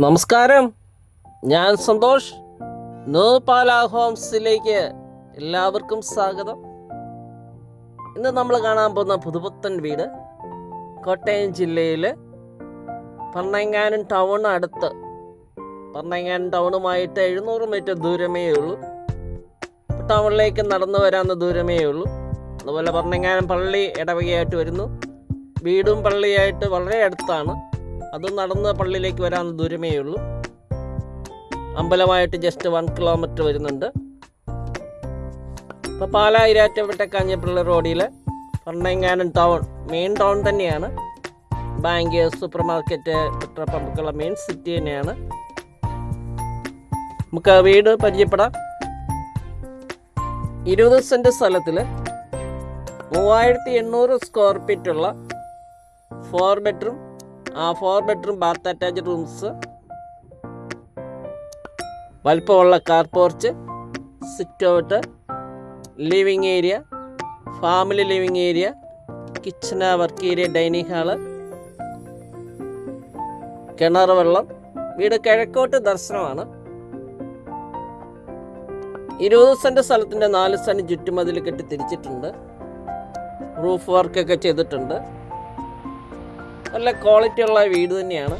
നമസ്കാരം. ഞാൻ സന്തോഷ്. നോപാല ഹോംസിലേക്ക് എല്ലാവർക്കും സ്വാഗതം. ഇന്ന് നമ്മൾ കാണാൻ പോകുന്ന പുതുപുത്തൻ വീട് കോട്ടയം ജില്ലയിൽ പണ്ണങ്ങാനം ടൗൺ അടുത്ത്. പർണങ്ങാനം ടൗണുമായിട്ട് എഴുന്നൂറ് മീറ്റർ ദൂരമേ ഉള്ളൂ. ടൗണിലേക്ക് നടന്നു വരാവുന്ന ദൂരമേ ഉള്ളൂ. അതുപോലെ പണ്ണങ്ങാനം പള്ളി ഇടവകയായിട്ട് വരുന്നു. വീടും പള്ളിയായിട്ട് വളരെ അടുത്താണ്. അത് നടന്ന് പള്ളിയിലേക്ക് വരാൻ ദൂരമേ ഉള്ളൂ അമ്പലമായിട്ട് ജസ്റ്റ് വൺ കിലോമീറ്റർ വരുന്നുണ്ട്. ഇപ്പോൾ പാലാ ഇരാറ്റപ്പെട്ട കാഞ്ഞപ്പിള്ള റോഡിൽ പർണങ്ങാനം ടൗൺ മെയിൻ ടൗൺ തന്നെയാണ്. ബാങ്ക് സൂപ്പർ മാർക്കറ്റ് പെട്രോൾ പമ്പുകളുടെ മെയിൻ സിറ്റി തന്നെയാണ്. നമുക്ക് വീട് പരിചയപ്പെടാം. ഇരുപത് സെന്റ് സ്ഥലത്തിൽ മൂവായിരത്തി എണ്ണൂറ് square ഫീറ്റുള്ള four bedroom four bedroom bath attach rooms വലിപ്പമുള്ള car porch sit out living area family living area kitchen work area dining hall കിണർ വെള്ളം വീട് കിഴക്കോട്ട് ദർശനമാണ്. ഇരുപത് സെന്റ് സ്ഥലത്തിന്റെ നാല് സെന്റ് ചുറ്റുമതിൽ കെട്ടി തിരിച്ചിട്ടുണ്ട്. റൂഫ് വർക്കൊക്കെ ചെയ്തിട്ടുണ്ട്. നല്ല ക്വാളിറ്റി ഉള്ള വീട് തന്നെയാണ്.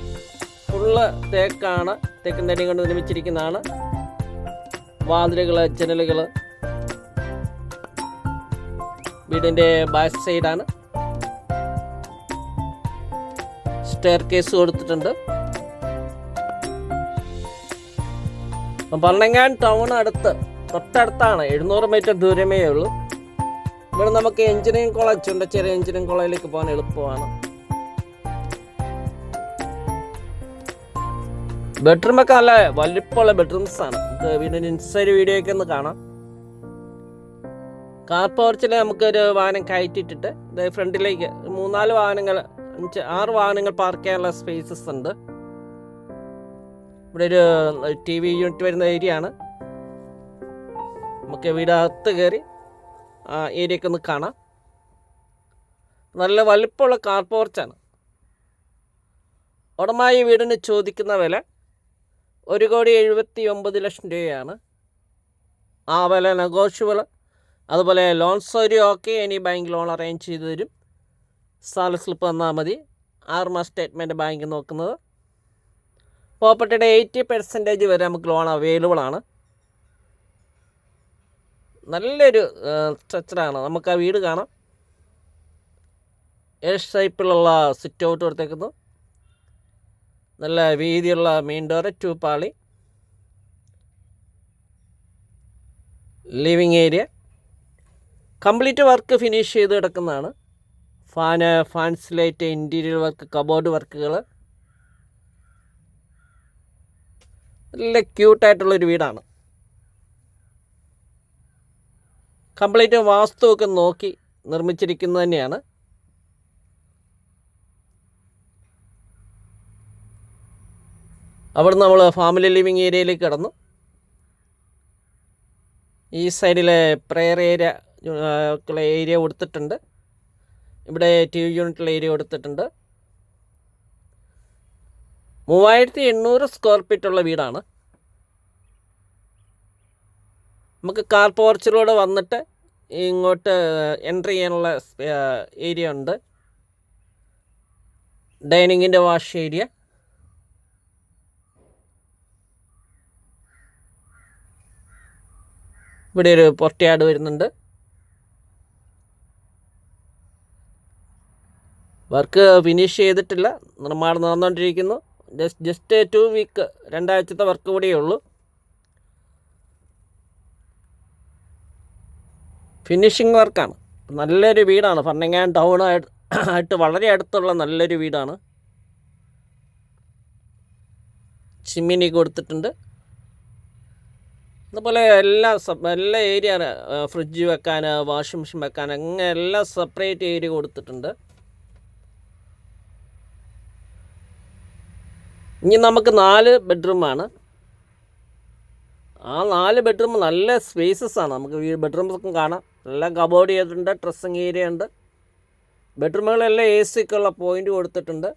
ഫുള്ള് തേക്കാണ്. തേക്കൻ തടിയും കൊണ്ട് നിർമ്മിച്ചിരിക്കുന്നതാണ്. വാതിലുകൾ ജനലുകൾ വീടിന്റെ ബാക്ക് സൈഡാണ് സ്റ്റെയർ കേസ് കൊടുത്തിട്ടുണ്ട്. പർണങ്ങാൻ ടൗൺ അടുത്ത് തൊട്ടടുത്താണ്. എഴുന്നൂറ് മീറ്റർ ദൂരമേ ഉള്ളൂ ഇവിടെ നമുക്ക് എഞ്ചിനീയറിംഗ് കോളേജ് ഉണ്ട്. ചെറിയ എഞ്ചിനീയറിംഗ് കോളേജിലേക്ക് പോകാൻ എളുപ്പമാണ്. ബെഡ്റൂം ഒക്കെ നല്ല വലിപ്പമുള്ള ബെഡ്റൂംസ് ആണ്. നമുക്ക് വീടിന്റെ വീഡിയോ ഒക്കെ ഒന്ന് കാണാം. കാർ പോർച്ചിൽ നമുക്കൊരു വാഹനം കയറ്റിയിട്ടിട്ട് ഇത് ഫ്രണ്ടിലേക്ക് മൂന്നാൽ വാഹനങ്ങൾ അഞ്ച് ആറ് വാഹനങ്ങൾ പാർക്ക് ചെയ്യാനുള്ള സ്പേസസ് ഉണ്ട്. ഇവിടെ ഒരു ടി വി യൂണിറ്റ് വരുന്ന ഏരിയ ആണ്. നമുക്ക് വീടകത്ത് കയറി ആ ഏരിയ ഒക്കെ ഒന്ന് കാണാം. നല്ല വലിപ്പമുള്ള കാർ പോർച്ചാണ് ഉടമായി വീടിന് ചോദിക്കുന്ന വില ഒരു കോടി എഴുപത്തി ഒമ്പത് ലക്ഷം രൂപയാണ്. ആ വില നെഗോഷ്യബിൾ അതുപോലെ ലോൺ സൗകര്യം ഓക്കെ ഇനി ബാങ്ക് ലോൺ അറേഞ്ച് ചെയ്ത് തരും. സാല സ്ലിപ്പ് തന്നാൽ മതി. ആറ് മാസം സ്റ്റേറ്റ്മെന്റ് ബാങ്ക് നോക്കുന്നത്. പ്രോപ്പർട്ടിയുടെ എയ്റ്റി പെർസെന്റേജ് വരെ നമുക്ക് ലോൺ അവൈലബിൾ ആണ്. നല്ലൊരു സ്ട്രക്ചറാണ് നമുക്ക് ആ വീട് കാണാം. എസ് ടൈപ്പിലുള്ള സിറ്റ് ഔട്ട് കൊടുത്തേക്കുന്നു. നല്ല വീതിയുള്ള മീൻ ഡോറ് ടു പാളി. Living area complete work finish ചെയ്ത് കിടക്കുന്നതാണ്. Fan fans light interior work cupboard വർക്കുകൾ നല്ല ക്യൂട്ടായിട്ടുള്ളൊരു വീടാണ്. കംപ്ലീറ്റ് വാസ്തുവൊക്കെ നോക്കി നിർമ്മിച്ചിരിക്കുന്നത് തന്നെയാണ്. അവിടെ നമ്മൾ ഫാമിലി ലിവിങ് ഏരിയയിലേക്ക് കടന്നു. ഈ സൈഡിലെ പ്രെയർ ഏരിയ ഏരിയ കൊടുത്തിട്ടുണ്ട്. ഇവിടെ ടി വി യൂണിറ്റുള്ള ഏരിയ കൊടുത്തിട്ടുണ്ട്. മൂവായിരത്തി എണ്ണൂറ് സ്ക്വയർ ഫീറ്റുള്ള വീടാണ്. നമുക്ക് കാർ പോർച്ചിലൂടെ വന്നിട്ട് ഇങ്ങോട്ട് എൻട്രി ചെയ്യാനുള്ള ഏരിയ ഉണ്ട്. ഡൈനിങ്ങിന്റെ വാഷ് ഏരിയ ഇവിടെ ഒരു പൊട്ടയാട് വരുന്നുണ്ട്. വർക്ക് ഫിനിഷ് ചെയ്തിട്ടില്ല. നിർമ്മാണം നടന്നുകൊണ്ടിരിക്കുന്നു ജസ്റ്റ് ജസ്റ്റ് ടു വീക്ക് രണ്ടാഴ്ചത്തെ വർക്ക് കൂടിയേ ഉള്ളൂ. ഫിനിഷിങ് വർക്കാണ്. നല്ലൊരു വീടാണ്. ഫർണിങ്ങാൻ ടൗൺ ആയിട്ട് വളരെ അടുത്തുള്ള നല്ലൊരു വീടാണ്. ചിമ്മിനി കൊടുത്തിട്ടുണ്ട്. അതുപോലെ എല്ലാ സബ് എല്ലാ ഏരിയ ഫ്രിഡ്ജ് വെക്കാൻ വാഷിംഗ് മെഷീൻ വെക്കാൻ അങ്ങനെ എല്ലാ സെപ്പറേറ്റ് ഏരിയ കൊടുത്തിട്ടുണ്ട്. ഇനി നമുക്ക് നാല് ബെഡ്റൂമാണ്. ആ നാല് ബെഡ്റൂം നല്ല സ്പേസസ് ആണ്. നമുക്ക് ഈ ബെഡ്റൂംസൊക്കെ കാണാം. എല്ലാം കബോർഡ് ചെയ്തിട്ടുണ്ട് ഡ്രസ്സിങ് ഏരിയ ഉണ്ട്. ബെഡ്റൂമുകളെല്ലാം എ സി ഒക്കെ ഉള്ള പോയിന്റ് കൊടുത്തിട്ടുണ്ട്.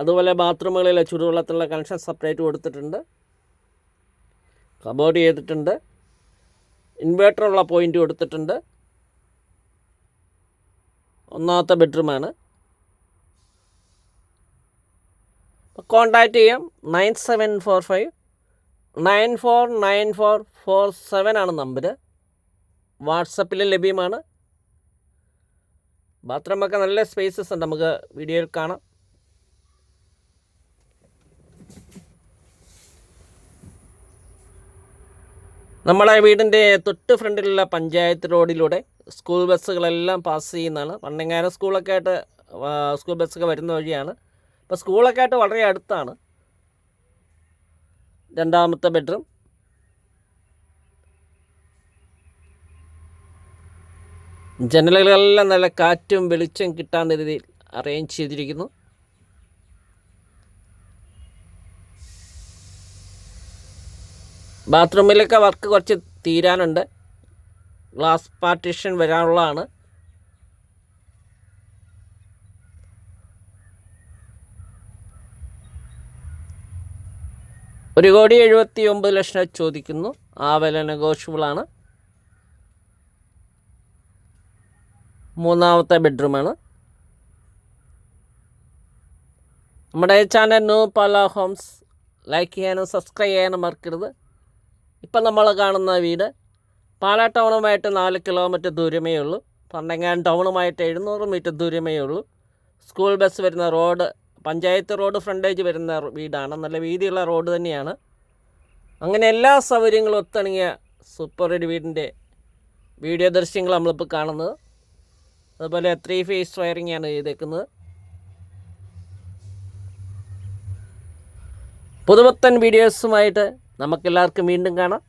അതുപോലെ ബാത്റൂമുകളിലെ ചുടുവെള്ളത്തിലുള്ള കണക്ഷൻ സെപ്പറേറ്റ് കൊടുത്തിട്ടുണ്ട്. കബോർഡ് ചെയ്തിട്ടുണ്ട്. ഇൻവേർട്ടറുള്ള പോയിന്റ് കൊടുത്തിട്ടുണ്ട്. ഒന്നാമത്തെ ബെഡ്റൂമാണ് കോണ്ടാക്ട് ചെയ്യാം. Nine seven four five. Nine four nine four four seven ആണ് നമ്പർ വാട്സപ്പിൽ ലഭ്യമാണ്. ബാത്റൂമൊക്കെ നല്ല സ്പേസസ് ഉണ്ട്. നമുക്ക് വീഡിയോയിൽ കാണാം. നമ്മളെ വീടിന്റെ തൊട്ട് ഫ്രണ്ടിലുള്ള പഞ്ചായത്ത് റോഡിലൂടെ സ്കൂൾ ബസ്സുകളെല്ലാം പാസ് ചെയ്യുന്നതാണ്. പണ്ടെങ്ങാനും സ്കൂളൊക്കെ ആയിട്ട് സ്കൂൾ ബസ്സൊക്കെ വരുന്ന വഴിയാണ്. അപ്പോൾ സ്കൂളൊക്കെ ആയിട്ട് വളരെ അടുത്താണ്. രണ്ടാമത്തെ ബെഡ്റൂം. ജനലുകളെല്ലാം നല്ല കാറ്റും വെളിച്ചം കിട്ടാൻ രീതിയിൽ അറേഞ്ച് ചെയ്തിരിക്കുന്നു. ബാത്റൂമിലൊക്കെ വർക്ക് കുറച്ച് തീരാനുണ്ട്. Glass partition വരാനുള്ളതാണ്. ഒരു കോടി എഴുപത്തി ഒമ്പത് ലക്ഷം ചോദിക്കുന്നു. ആ വില നെഗോഷ്യബിളാണ്. മൂന്നാമത്തെ ബെഡ്റൂമാണ്. നമ്മുടെ channel new Pala homes like ചെയ്യാനും സബ്സ്ക്രൈബ് ചെയ്യാനും മറക്കരുത്. ഇപ്പം നമ്മൾ കാണുന്ന വീട് പാലാ ടൗണുമായിട്ട് നാല് കിലോമീറ്റർ ദൂരമേ ഉള്ളൂ. പണ്ടങ്ങാൻ ടൗണുമായിട്ട് എഴുന്നൂറ് മീറ്റർ ദൂരമേ ഉള്ളൂ. സ്കൂൾ ബസ് വരുന്ന റോഡ് പഞ്ചായത്ത് റോഡ് ഫ്രണ്ടേജ് വരുന്ന വീടാണ്. നല്ല വീതിയുള്ള റോഡ് തന്നെയാണ്. അങ്ങനെ എല്ലാ സൗകര്യങ്ങളും ഒത്തിണങ്ങിയ സൂപ്പർ ഒരു വീടിന്റെ വീഡിയോ ദൃശ്യങ്ങൾ നമ്മളിപ്പോൾ കാണുന്നത്. അതുപോലെ ത്രീ ഫേസ് വയറിംഗ് ആണ് ചെയ്തേക്കുന്നത്. പുതുപുത്തൻ വീഡിയോസുമായിട്ട് നമുക്കെല്ലാവർക്കും വീണ്ടും കാണാം.